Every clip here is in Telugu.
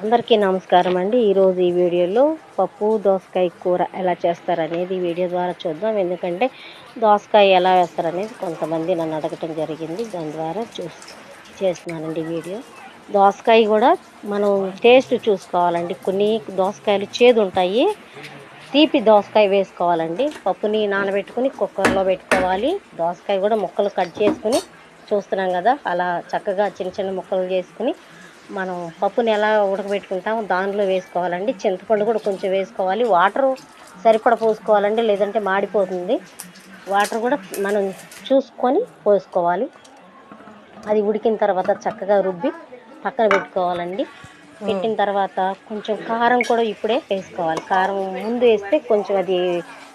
అందరికీ నమస్కారం అండి. ఈరోజు ఈ వీడియోలో పప్పు దోసకాయ కూర ఎలా చేస్తారనేది ఈ వీడియో ద్వారా చూద్దాం. ఎందుకంటే దోసకాయ ఎలా వేస్తారనేది కొంతమంది నన్ను అడగటం జరిగింది. దాని ద్వారా చూస్ చేస్తున్నానండి వీడియో. దోసకాయ కూడా మనం టేస్ట్ చూసుకోవాలండి. కొన్ని దోసకాయలు చేదు ఉంటాయి. తీపి దోసకాయ వేసుకోవాలండి. పప్పుని నానబెట్టుకుని కుక్కర్లో పెట్టుకోవాలి. దోసకాయ కూడా ముక్కలు కట్ చేసుకుని చూస్తున్నాం కదా అలా చక్కగా చిన్న చిన్న ముక్కలు చేసుకుని మనం పప్పుని ఎలా ఉడకబెట్టుకుంటామో దానిలో వేసుకోవాలండి. చింతపండు కూడా కొంచెం వేసుకోవాలి. వాటర్ సరిపడ పోసుకోవాలండి లేదంటే మాడిపోతుంది. వాటర్ కూడా మనం చూసుకొని పోసుకోవాలి. అది ఉడికిన తర్వాత చక్కగా రుబ్బి పక్కన పెట్టుకోవాలండి. పెట్టిన తర్వాత కొంచెం కారం కూడా ఇప్పుడే వేసుకోవాలి. కారం ముందు వేస్తే కొంచెం అది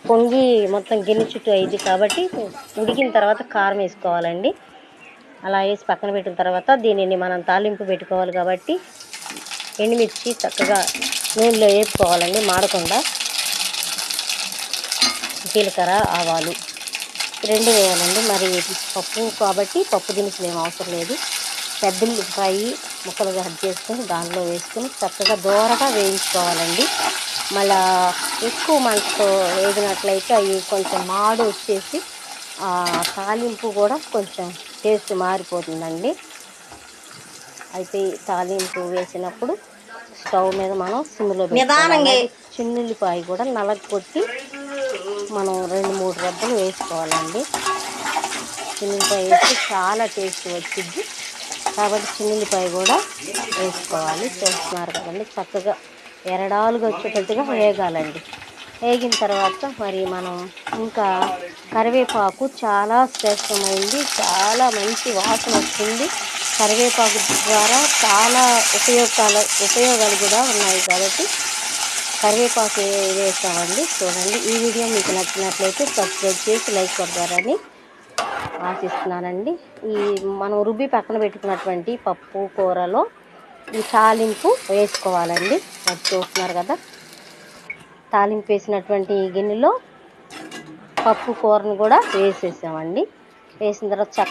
పొంగి మొత్తం గిన్నె చుట్టూ అయింది కాబట్టి ఉడికిన తర్వాత కారం వేసుకోవాలండి. అలా వేసి పక్కన పెట్టిన తర్వాత దీనిని మనం తాలింపు పెట్టుకోవాలి కాబట్టి ఎండుమిర్చి చక్కగా నూనెలో వేపుకోవాలండి మాడకుండా. జీలకర్ర ఆవాలు రెండు వేయాలండి. మరి పప్పు కాబట్టి పప్పు దినుసులు ఏం అవసరం లేదు. పెద్దలు ఫ్రై ముక్కలుగా కట్ చేసుకొని దానిలో వేసుకొని చక్కగా దూరగా వేయించుకోవాలండి. మళ్ళా ఎక్కువ మంటతో వేగినట్లయితే అవి కొంచెం మాడు వచ్చేసి తాలింపు కూడా కొంచెం టేస్ట్ మారిపోతుందండి. అయితే తాలింపు వేసినప్పుడు స్టవ్ మీద మనం సిమ్లో నిదానంగా చిన్నుల్లిపాయ కూడా కొట్టి మనం రెండు మూడు రెబ్బలు వేసుకోవాలండి. చిన్నుల్లిపాయ వేస్తే చాలా టేస్ట్ వచ్చింది కాబట్టి చిన్నుల్లిపాయ కూడా వేసుకోవాలి. చూస్తున్నారు కదండి చక్కగా ఎరడాలుగా వచ్చేటట్టుగా వేగాలండి. వేగిన తర్వాత మరి మనం ఇంకా కరివేపాకు చాలా శ్రేష్టమైంది. చాలా మంచి వాసన వస్తుంది. కరివేపాకు ద్వారా చాలా ఉపయోగాలు ఉపయోగాలు కూడా ఉన్నాయి కాబట్టి కరివేపాకు వేస్తామండి. చూడండి ఈ వీడియో మీకు నచ్చినట్లయితే సబ్స్క్రైబ్ చేసి లైక్ కొడతారని ఆశిస్తున్నానండి. ఈ మనం రుబ్బి పక్కన పెట్టుకున్నటువంటి పప్పు కూరలో ఈ తాలింపు వేసుకోవాలండి. అది చూస్తున్నారు కదా. తాలింపు వేసినటువంటి ఈ గిన్నెలో పప్పు కూరను కూడా వేసేసామండి. వేసిన తర్వాత చక్క